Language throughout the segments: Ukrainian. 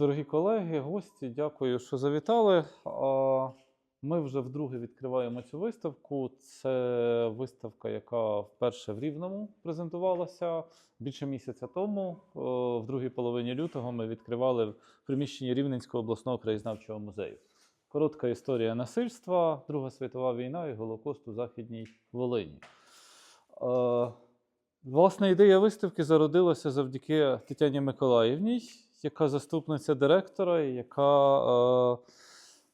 Дорогі колеги, гості, дякую, що завітали. Ми вже вдруге відкриваємо цю виставку. Це виставка, яка вперше в Рівному презентувалася більше місяця тому. В другій половині лютого ми відкривали в приміщенні Рівненського обласного краєзнавчого музею. Коротка історія насильства, Друга світова війна і Голокост у Західній Волині. Е, Власне, ідея виставки зародилася завдяки Тетяні Миколаївній, яка заступниця директора, яка е,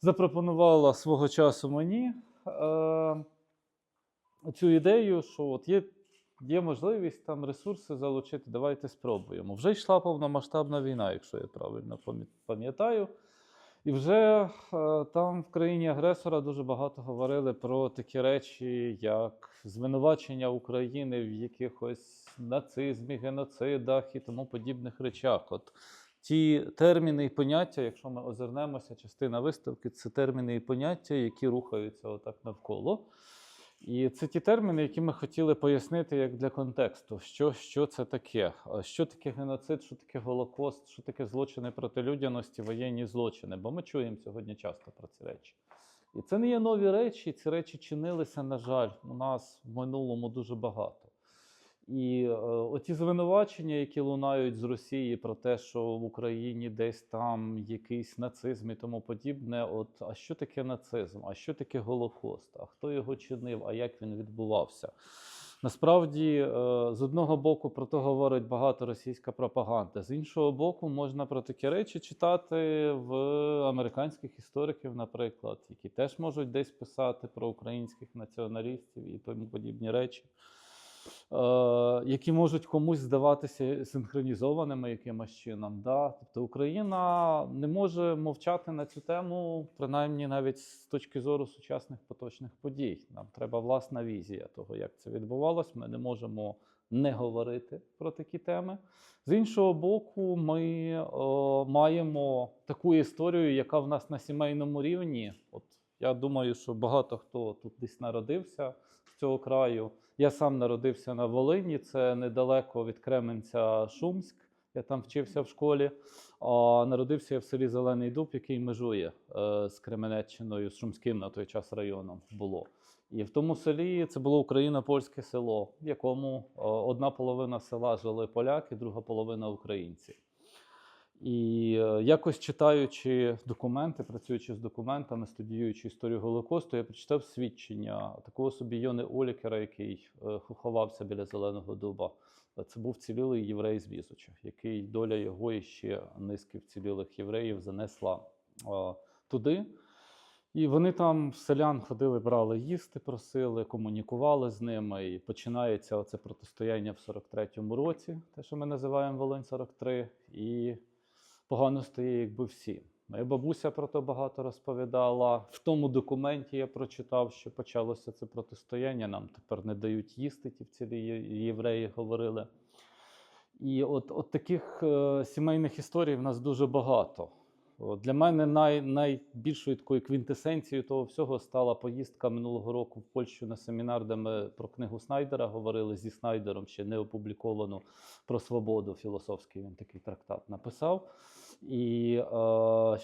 запропонувала свого часу мені е, цю ідею, що от є, є можливість там ресурси залучити, давайте спробуємо. Вже йшла повномасштабна війна, якщо я правильно пам'ятаю. І вже е, там в країні агресора дуже багато говорили про такі речі, як звинувачення України в якихось нацизмі, геноцидах і тому подібних речах. От ті терміни і поняття, якщо ми озирнемося, частина виставки це терміни і поняття, які рухаються отак навколо. І це ті терміни, які ми хотіли пояснити як для контексту, що, що це таке, що таке геноцид, що таке Голокост, що таке злочини проти людяності, воєнні злочини. Бо ми чуємо сьогодні часто про ці речі. І це не є нові речі, ці речі чинилися, на жаль, у нас в минулому дуже багато. І е, оті звинувачення, які лунають з Росії про те, що в Україні десь там якийсь нацизм і тому подібне. От а що таке нацизм? А що таке Голокост? А хто його чинив? А як він відбувався? Насправді, е, з одного боку, про то говорить багато російська пропаганда. З іншого боку, можна про такі речі читати в американських істориків, наприклад, які теж можуть десь писати про українських націоналістів і тому подібні речі які можуть комусь здаватися синхронізованими якимось чином. Да? Тобто Україна не може мовчати на цю тему, принаймні навіть з точки зору сучасних поточних подій. Нам треба власна візія того, як це відбувалось. Ми не можемо не говорити про такі теми. З іншого боку, ми о, маємо таку історію, яка в нас на сімейному рівні. От я думаю, що багато хто тут десь народився з цього краю. Я сам народився на Волині, це недалеко від Кременця Шумськ. Я там вчився в школі. А народився я в селі Зелений Дуб, який межує е, з Кременеччиною, з Шумським на той час районом було. І в тому селі це було Україно-польське село, в якому е, одна половина села жили поляки, друга половина українці. І е, якось читаючи документи, працюючи з документами, студіюючи історію Голокосту, я прочитав свідчення такого собі Йони Олікера, який е, ховався біля Зеленого Дуба. Е, Це був цілілий єврей з Візоча, який доля його і ще низки вцілілих євреїв занесла туди. І вони там селян ходили, брали їсти, просили, комунікували з ними. І починається оце протистояння в 43-му році, те, що ми називаємо Волинь 43. І погано стає, якби всі. Моя бабуся про то багато розповідала. В тому документі я прочитав, що почалося це протистояння. Нам тепер не дають їсти, ті вцілі є- євреї говорили. І от, от таких е, сімейних історій в нас дуже багато. Для мене най, найбільшою такою квінтесенцією того всього стала поїздка минулого року в Польщу на семінар, де ми про книгу Снайдера говорили зі Снайдером, ще не опубліковану про свободу філософський. Він такий трактат написав. І е,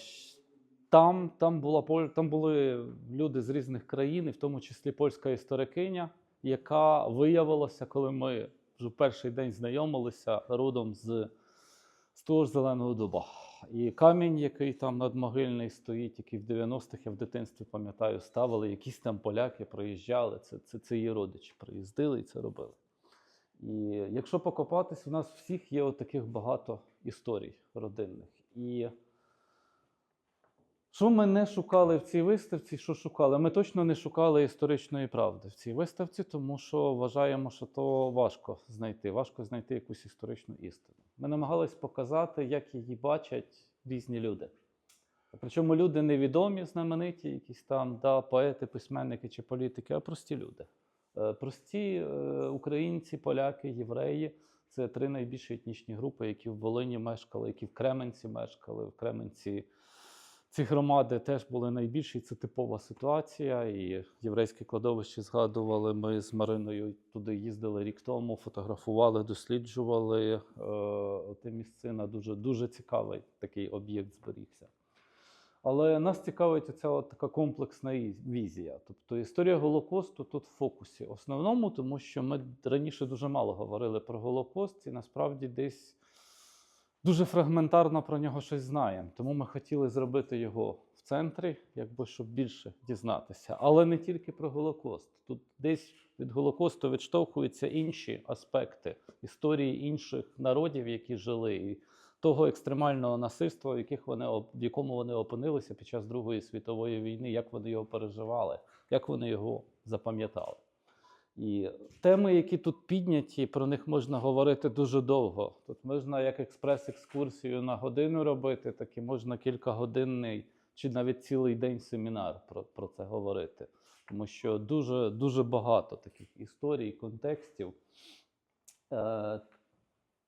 там, там, була, там були люди з різних країн, і в тому числі польська історикиня, яка виявилася, коли ми вже перший день знайомилися родом з, з того ж Зеленого Дуба. І камінь, який там надмогильний стоїть, який в 90-х я в дитинстві пам'ятаю, ставили, якісь там поляки проїжджали. Це, це, це її родичі приїздили і це робили. І якщо покопатись, у нас всіх є таких багато історій родинних. І що ми не шукали в цій виставці? Що шукали? Ми точно не шукали історичної правди в цій виставці, тому що вважаємо, що то важко знайти. Важко знайти якусь історичну істину. Ми намагались показати, як її бачать різні люди. Причому люди невідомі, знамениті, якісь там да, поети, письменники чи політики, а прості люди. Е, Прості е, українці, поляки, євреї це три найбільші етнічні групи, які в Волині мешкали, які в Кременці мешкали. В Кременці ці громади теж були найбільші. Це типова ситуація. І єврейське кладовище згадували. Ми з Мариною туди їздили рік тому, фотографували, досліджували е, місцина. Дуже, дуже цікавий такий об'єкт зберігся. Але нас цікавить оця от така комплексна візія. Тобто історія Голокосту тут в фокусі. Основному, тому що ми раніше дуже мало говорили про Голокост, і насправді десь дуже фрагментарно про нього щось знаємо. Тому ми хотіли зробити його в центрі, якби щоб більше дізнатися. Але не тільки про Голокост. Тут десь від Голокосту відштовхуються інші аспекти історії інших народів, які жили. Того екстремального насильства, в, яких вони, в якому вони опинилися під час Другої світової війни, як вони його переживали, як вони його запам'ятали. І теми, які тут підняті, про них можна говорити дуже довго. Тут можна як експрес-екскурсію на годину робити, так і можна кількагодинний чи навіть цілий день семінар про, про це говорити. Тому що дуже, дуже багато таких історій, контекстів. Е,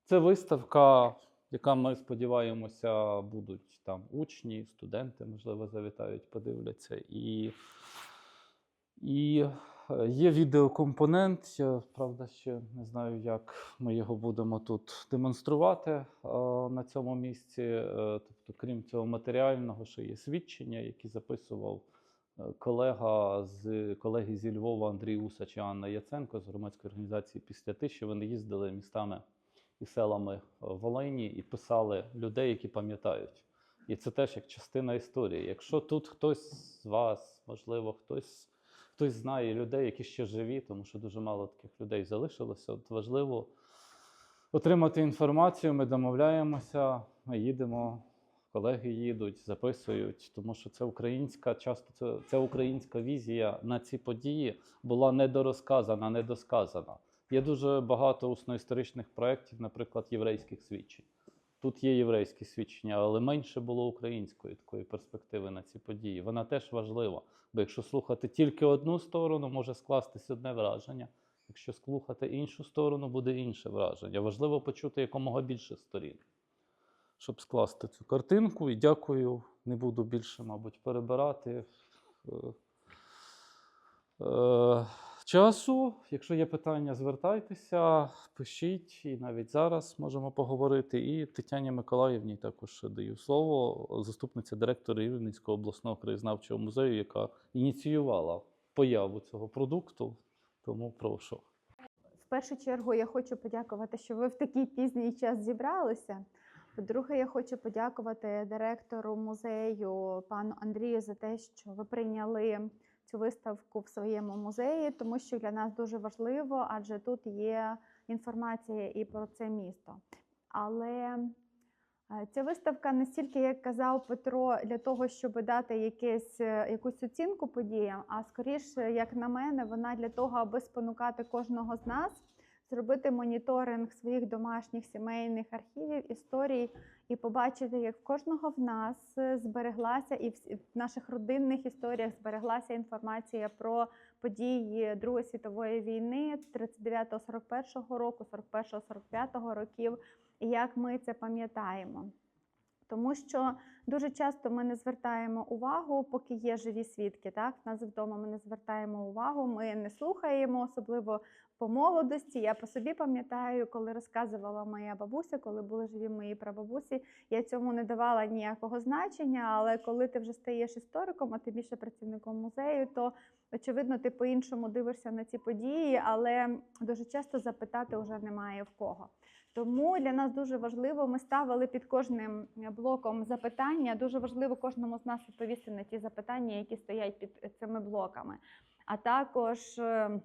Це виставка, яка ми сподіваємося, будуть там учні, студенти, можливо, завітають, подивляться. І, і е, є відеокомпонент. Я правда ще не знаю, як ми його будемо тут демонструвати е, на цьому місці. Е, Тобто, крім цього матеріального, ще є свідчення, які записував колега з колеги зі Львова Андрій Усач і Анна Яценко з громадської організації після тиші. Вони їздили містами і селами е, Волині і писали людей, які пам'ятають. І це теж як частина історії. Якщо тут хтось з вас, можливо, хтось, хтось знає людей, які ще живі, тому що дуже мало таких людей залишилося, от важливо отримати інформацію. Ми домовляємося, ми їдемо, колеги їдуть, записують, тому що це українська, часто це, це українська візія на ці події була недорозказана, недосказана. Є дуже багато усно-історичних проєктів, наприклад, єврейських свідчень. Тут є єврейські свідчення, але менше було української такої перспективи на ці події. Вона теж важлива. Бо якщо слухати тільки одну сторону, може скластись одне враження. Якщо слухати іншу сторону, буде інше враження. Важливо почути якомога більше сторін, щоб скласти цю картинку. І дякую. Не буду більше, мабуть, перебирати. Е, е, часу. Якщо є питання, звертайтеся, пишіть, і навіть зараз можемо поговорити. І Тетяні Миколаївні також даю слово, заступниця директора Рівненського обласного краєзнавчого музею, яка ініціювала появу цього продукту. Тому прошу. В першу чергу я хочу подякувати, що ви в такий пізній час зібралися. По-друге, я хочу подякувати директору музею пану Андрію за те, що ви прийняли цю виставку в своєму музеї, тому що для нас дуже важливо, адже тут є інформація і про це місто. Але е, ця виставка не стільки, як казав Петро, для того, щоб дати якесь, е, якусь оцінку подіям, а скоріше, як на мене, вона для того, аби спонукати кожного з нас зробити моніторинг своїх домашніх сімейних архівів, історій і побачити, як в кожного в нас е, збереглася і в в наших родинних історіях збереглася інформація про події Другої світової війни 39-41 року, 41-45 років, і як ми це пам'ятаємо. Тому що дуже часто ми не звертаємо увагу, поки є живі свідки. Так, в нас вдома ми не звертаємо увагу, ми не слухаємо, особливо по молодості. Я по собі пам'ятаю, коли розказувала моя бабуся, коли були живі мої прабабусі, я цьому не давала ніякого значення. Але коли ти вже стаєш істориком, а ти більше працівником музею, то очевидно ти по-іншому дивишся на ці події, але дуже часто запитати вже немає в кого. Тому для нас дуже важливо, ми ставили під кожним блоком запитання. Дуже важливо кожному з нас відповісти на ті запитання, які стоять під цими блоками. А також е,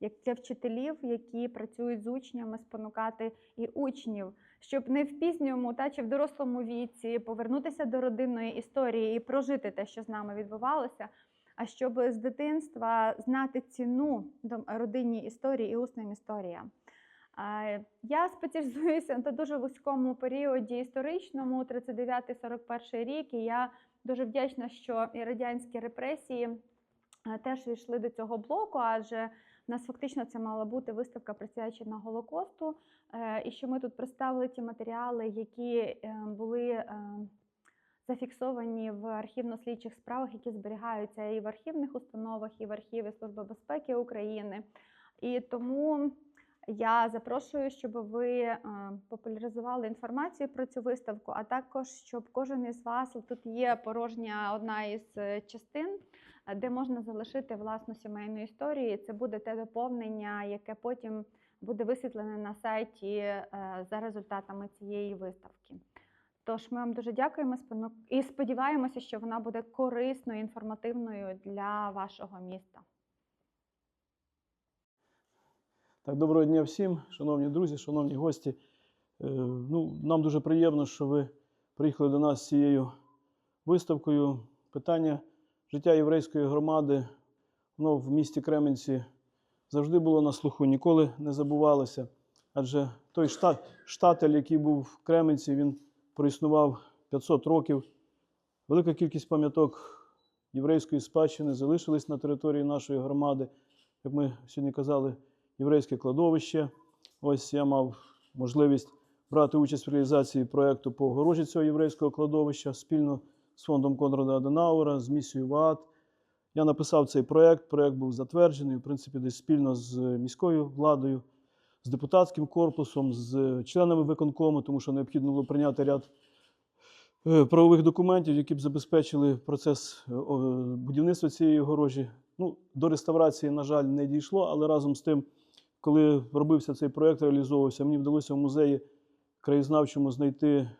як для вчителів, які працюють з учнями, спонукати і учнів, щоб не в пізньому та чи в дорослому віці повернутися до родинної історії і прожити те, що з нами відбувалося. А щоб з дитинства знати ціну родинній історії і усним історіям. А, Я спеціалізуюся на дуже вузькому періоді історичному, 39-41 рік, і я дуже вдячна, що і радянські репресії е, теж війшли до цього блоку, адже в нас фактично це мала бути виставка присвячена Голокосту, е, і що ми тут представили ті матеріали, які е, були е, зафіксовані в архівно-слідчих справах, які зберігаються і в архівних установах, і в архіві Служби безпеки України. І тому я запрошую, щоб ви е, популяризували інформацію про цю виставку, а також щоб кожен із вас тут є порожня одна із е, частин, е, де можна залишити власну сімейну історію. Це буде те доповнення, яке потім буде висвітлене на сайті за результатами цієї виставки. Тож ми вам дуже дякуємо і сподіваємося, що вона буде корисною, інформативною для вашого міста. Так, доброго дня всім, шановні друзі, шановні гості. Е, Ну, нам дуже приємно, що ви приїхали до нас з цією виставкою. Питання життя єврейської громади воно в місті Кременці завжди було на слуху, ніколи не забувалося. Адже той штат, штатель, який був в Кременці, він проіснував 500 років. Велика кількість пам'яток єврейської спадщини залишились на території нашої громади. Як ми сьогодні казали, єврейське кладовище. Ось я мав можливість брати участь в реалізації проєкту по огорожі цього єврейського кладовища спільно з фондом Конрада Аденауера, з місією ВААТ. Я написав цей проєкт. Проєкт був затверджений, в принципі, десь спільно з міською владою, з депутатським корпусом, з членами виконкому, тому що необхідно було прийняти ряд е, правових документів, які б забезпечили процес е, будівництва цієї огорожі. Ну, до реставрації, на жаль, не дійшло, але разом з тим, коли робився цей проєкт, реалізовувався, мені вдалося в музеї краєзнавчому знайти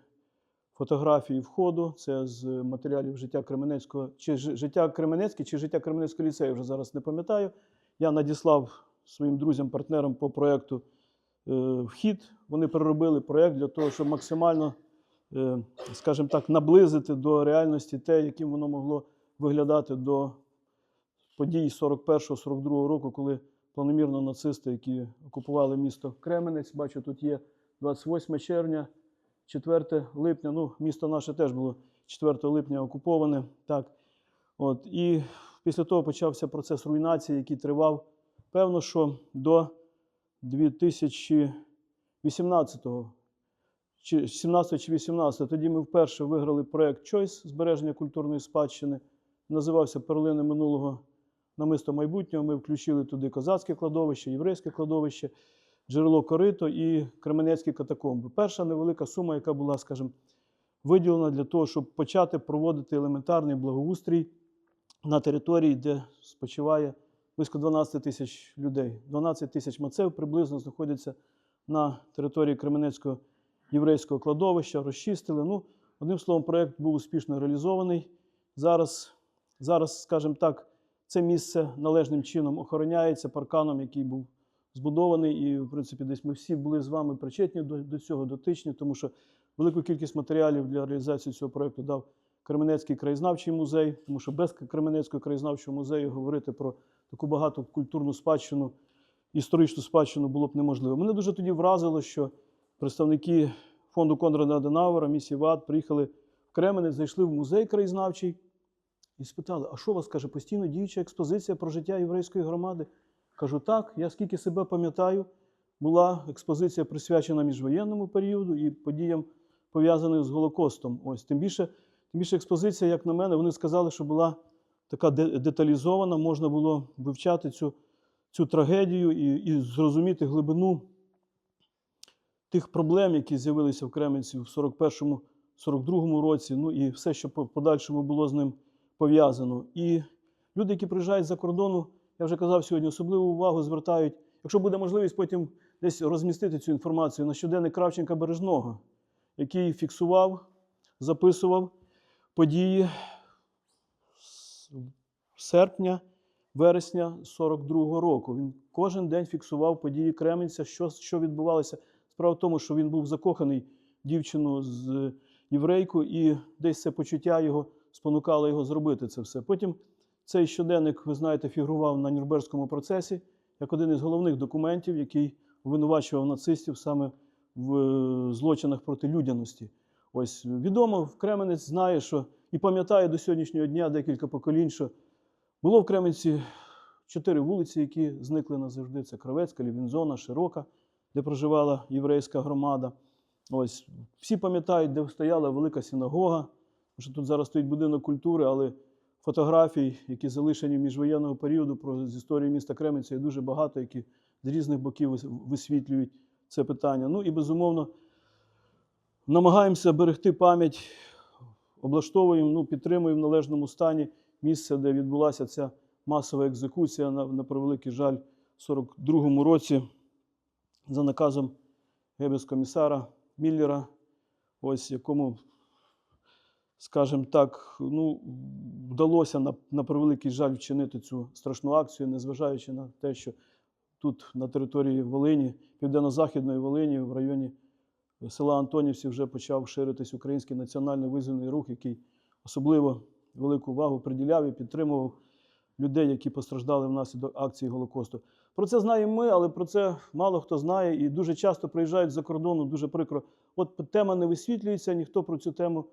фотографії входу. Це з матеріалів життя Кременецького, чи життя Кременецьке, чи життя Кременецького ліцею, вже зараз не пам'ятаю. Я надіслав своїм друзям-партнерам по проєкту е, вхід. Вони переробили проєкт для того, щоб максимально, е, скажімо так, наблизити до реальності те, яким воно могло виглядати до подій 41-42 року, коли планомірно нацисти, які окупували місто Кременець, бачу, тут є 28 червня, 4 липня. Ну, місто наше теж було 4 липня окуповане. Так. От. І після того почався процес руйнації, який тривав, певно, що до 2018-го. Чи 17 чи 18 тоді ми вперше виграли проект Choice збереження культурної спадщини. Називався Перлини минулого намисто майбутнього. Ми включили туди козацьке кладовище, єврейське кладовище, джерело корито і Кременецькі катакомби. Перша невелика сума, яка була, скажімо, виділена для того, щоб почати проводити елементарний благоустрій на території, де спочиває близько 12 тисяч людей. 12 тисяч мацев приблизно знаходяться на території Кременецького єврейського кладовища, розчистили. Ну, одним словом, проєкт був успішно реалізований. Зараз, зараз, скажімо так, це місце належним чином охороняється парканом, який був збудований. І, в принципі, десь ми всі були з вами причетні до, до цього, дотичні, тому що велику кількість матеріалів для реалізації цього проєкту дав Кременецький краєзнавчий музей, тому що без Кременецького краєзнавчого музею говорити про таку багату культурну спадщину, історичну спадщину було б неможливо. Мене дуже тоді вразило, що представники фонду Конрада Аденауера, місії ВАД, приїхали в Кременець, зайшли в музей краєзнавчий і спитали: а що у вас каже, постійно діюча експозиція про життя єврейської громади? Кажу, так, я скільки себе пам'ятаю, була експозиція присвячена міжвоєнному періоду і подіям, пов'язаних з Голокостом. Ось тим більше, тим більше експозиція, як на мене, вони сказали, що була така деталізована, можна було вивчати цю, цю трагедію і, і зрозуміти глибину тих проблем, які з'явилися в Кременці в 41-42 році, ну і все, що по подальшому було з ним пов'язано. І люди, які приїжджають за кордону, я вже казав сьогодні, особливу увагу звертають, якщо буде можливість потім десь розмістити цю інформацію на щоденник Кравченка Бережного, який фіксував, записував події серпня, вересня 42-го року. Він кожен день фіксував події Кременця, що, що відбувалося. Справа в тому, що він був закоханий дівчину з єврейку, і десь це почуття його спонукало його зробити це все. Потім цей щоденник, ви знаєте, фігурував на Нюрнберзькому процесі як один із головних документів, який обвинувачував нацистів саме в е, злочинах проти людяності. Ось відомо, Кременець знає, що і пам'ятає до сьогоднішнього дня декілька поколінь, що було в Кременці чотири вулиці, які зникли назавжди. Це Кравецька, Лівінзона, Широка, де проживала єврейська громада. Ось всі пам'ятають, де стояла велика синагога, що тут зараз стоїть будинок культури, але фотографій, які залишені міжвоєнного періоду про з історії міста Кременця, є дуже багато, які з різних боків висвітлюють це питання. Ну і безумовно намагаємося берегти пам'ять, облаштовуємо, ну, підтримуємо в належному стані місце, де відбулася ця масова екзекуція, на, на превеликий жаль, в 42-му році за наказом гебес-комісара Міллера, ось якому, скажімо так, ну, вдалося на, на превеликий жаль вчинити цю страшну акцію, незважаючи на те, що тут на території Волині, південно-західної Волині, в районі села Антонівці вже почав ширитись український національний визвольний рух, який особливо велику увагу приділяв і підтримував людей, які постраждали внаслідок акції Голокосту. Про це знаємо ми, але про це мало хто знає і дуже часто приїжджають з-за кордону, дуже прикро. От тема не висвітлюється, ніхто про цю тему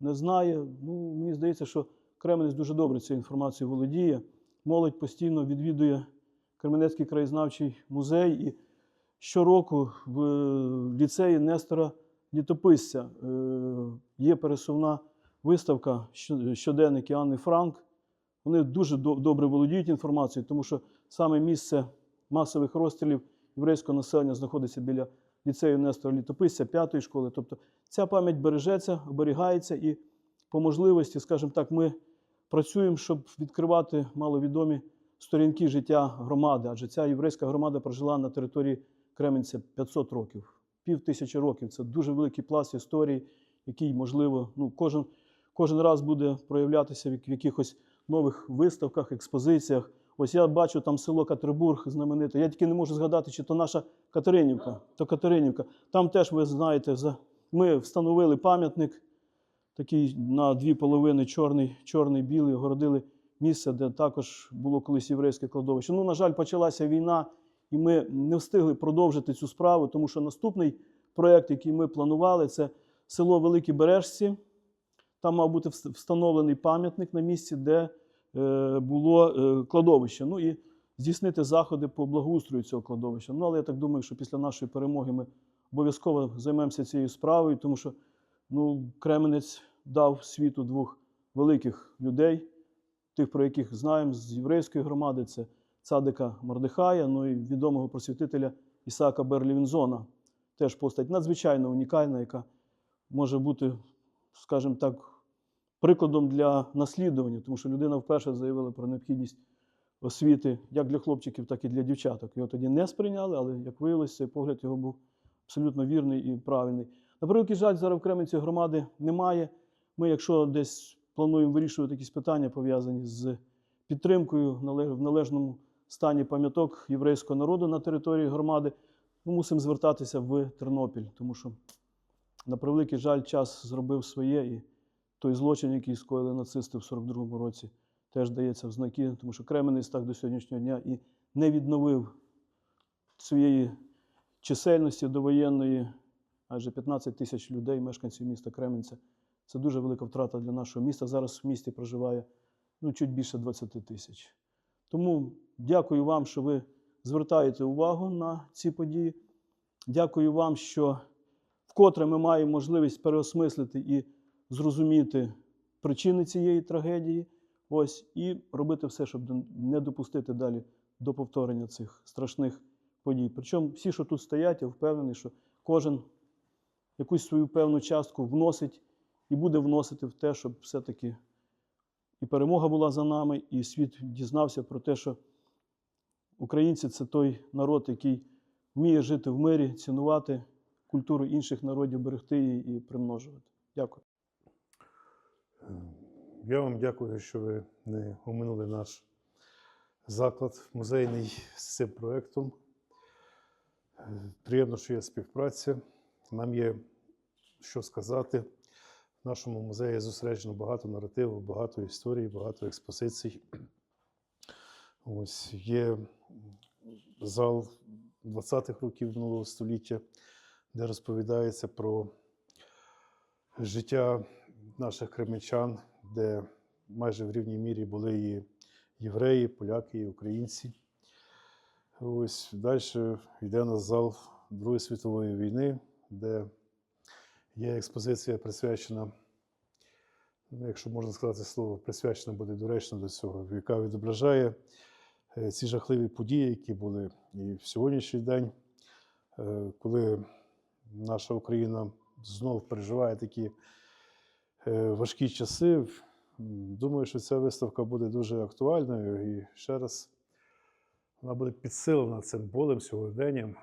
не знає. Ну, мені здається, що Кременець дуже добре цією інформацією володіє. Молодь постійно відвідує Кременецький краєзнавчий музей. І щороку в е, ліцеї Нестора Літописця е, є пересувна виставка «Щ- щоденники Анни Франк. Вони дуже добре володіють інформацією, тому що саме місце масових розстрілів єврейського населення знаходиться біля ліцею Нестора Літописця, п'ятої школи. Тобто ця пам'ять бережеться, оберігається, і по можливості, скажімо так, ми працюємо, щоб відкривати маловідомі сторінки життя громади, адже ця єврейська громада прожила на території Кременця 500 років, пів тисячі років. Це дуже великий пласт історії, який, можливо, ну, кожен, кожен раз буде проявлятися в якихось нових виставках, експозиціях. Ось я бачу там село Катербург знамените. Я тільки не можу згадати, чи то наша Катеринівка, то Катеринівка. Там теж, ви знаєте, ми встановили пам'ятник, такий на дві половини чорний, чорний, білий, огородили місце, де також було колись єврейське кладовище. Ну, на жаль, почалася війна, і ми не встигли продовжити цю справу, тому що наступний проєкт, який ми планували, це село Великі Бережці. Там мав бути встановлений пам'ятник на місці, де було е, кладовище. Ну і здійснити заходи по благоустрою цього кладовища. Ну, але я так думаю, що після нашої перемоги ми обов'язково займемося цією справою, тому що ну, Кременець дав світу двох великих людей, тих, про яких знаємо з єврейської громади, це цадика Мордехая, ну і відомого просвітителя Ісаака Берлівінзона. Теж постать надзвичайно унікальна, яка може бути, скажімо так, прикладом для наслідування, тому що людина вперше заявила про необхідність освіти як для хлопчиків, так і для дівчаток. Його тоді не сприйняли, але як виявилося, цей погляд його був абсолютно вірний і правильний. На превеликий жаль, зараз в Кременці громади немає. Ми, якщо десь плануємо вирішувати якісь питання, пов'язані з підтримкою в належному стані пам'яток єврейського народу на території громади, ми мусимо звертатися в Тернопіль, тому що, на превеликий жаль, час зробив своє, і той злочин, який скоїли нацисти в 42-му році, теж дається в знаки, тому що Кременець так до сьогоднішнього дня і не відновив своєї чисельності довоєнної, адже 15 тисяч людей, мешканців міста Кременця. Це дуже велика втрата для нашого міста. Зараз в місті проживає ну, чуть більше 20 тисяч. Тому дякую вам, що ви звертаєте увагу на ці події. Дякую вам, що вкотре ми маємо можливість переосмислити і зрозуміти причини цієї трагедії. Ось, і робити все, щоб не допустити далі до повторення цих страшних подій. Причому всі, що тут стоять, я впевнений, що кожен якусь свою певну частку вносить і буде вносити в те, щоб все-таки і перемога була за нами, і світ дізнався про те, що українці це той народ, який вміє жити в мирі, цінувати культуру інших народів, берегти її і примножувати. Дякую. Я вам дякую, що ви не оминули наш заклад музейний з цим проєктом. Приємно, що є співпраця. Нам є що сказати. В нашому музеї зосереджено багато наративу, багато історій, багато експозицій. Ось є зал 20-х років минулого століття, де розповідається про життя наших кременчан, де майже в рівній мірі були і євреї, поляки, і українці. Ось далі йде у нас зал Другої світової війни, де є експозиція присвячена ну, якщо можна сказати слово, присвячена буде доречно до цього, яка відображає е, ці жахливі події, які були і в сьогоднішній день, е, коли наша Україна знов переживає такі важкі часи. Думаю, що ця виставка буде дуже актуальною і ще раз вона буде підсилена цим болем сьогоденням,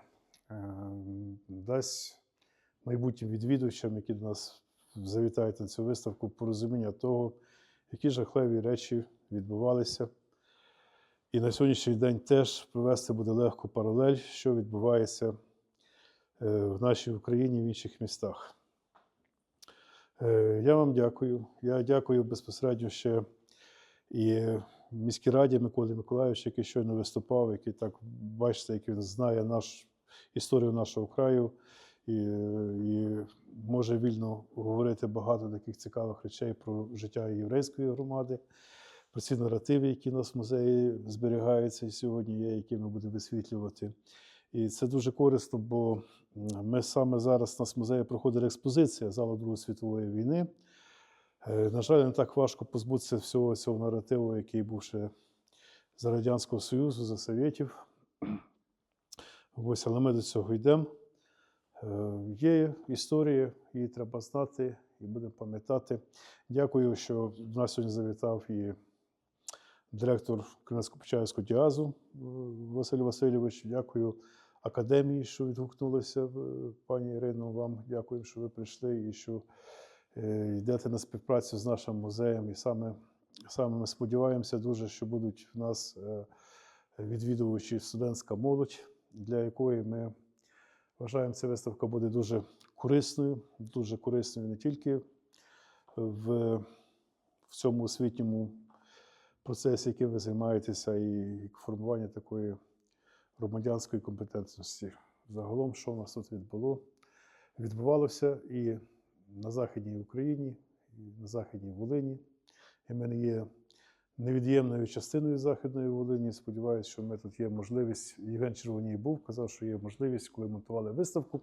е, дасть майбутнім відвідувачам, які до нас завітають на цю виставку, порозуміння того, які жахливі речі відбувалися. І на сьогоднішній день теж провести буде легко паралель, що відбувається е, в нашій Україні в інших містах. Е, Я вам дякую. Я дякую безпосередньо ще і міській раді Миколі Миколаївичу, який щойно виступав, який так бачите, як він знає наш, історію нашого краю і, і може вільно говорити багато таких цікавих речей про життя єврейської громади, про ці наративи, які у нас в музеї зберігаються і сьогодні є, які ми будемо висвітлювати. І це дуже корисно, бо ми саме зараз у нас в музеї проходить експозиція залу Другої світової війни. Е, На жаль, не так важко позбутися всього цього наративу, який був ще за Радянського Союзу, за Совєтів. Ось, але ми до цього йдемо. Е, Є історія, її треба знати і будемо пам'ятати. Дякую, що до нас сьогодні завітав і директор Кременсько-Почаївського діазу е, Василь Васильович. Дякую академії, що відгукнулися. Пані Ірино, вам дякую, що ви прийшли і що е, йдете на співпрацю з нашим музеєм. І саме, саме ми сподіваємося дуже, що будуть в нас е, відвідувачі студентська молодь, для якої ми вважаємо, ця виставка буде дуже корисною, дуже корисною не тільки в, в цьому освітньому процесі, яким ви займаєтеся, і формування такої громадянської компетентності. Загалом, що в нас тут відбуло, відбувалося і на Західній Україні, і на Західній Волині. І мене є невід'ємною частиною Західної Волині. Сподіваюся, що ми тут є можливість. Євген Червоній був, казав, що є можливість, коли монтували виставку,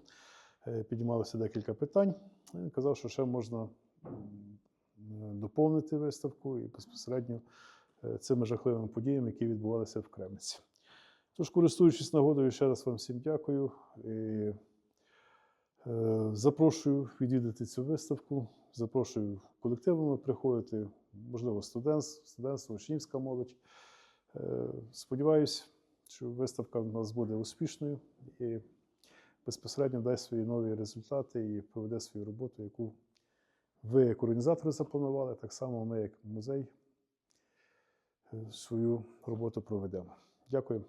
е, піднімалося декілька питань. Він казав, що ще можна доповнити виставку і безпосередньо е, цими жахливими подіями, які відбувалися в Кремниці. Тож, користуючись нагодою, ще раз вам всім дякую. І, е, запрошую відвідати цю виставку. Запрошую колективами приходити, можливо, студент, студентство, учнівська молодь. Е, сподіваюсь, що виставка в нас буде успішною і безпосередньо дасть свої нові результати і проведе свою роботу, яку ви, як організатори, запланували, так само ми, як музей, е, свою роботу проведемо. Дякую.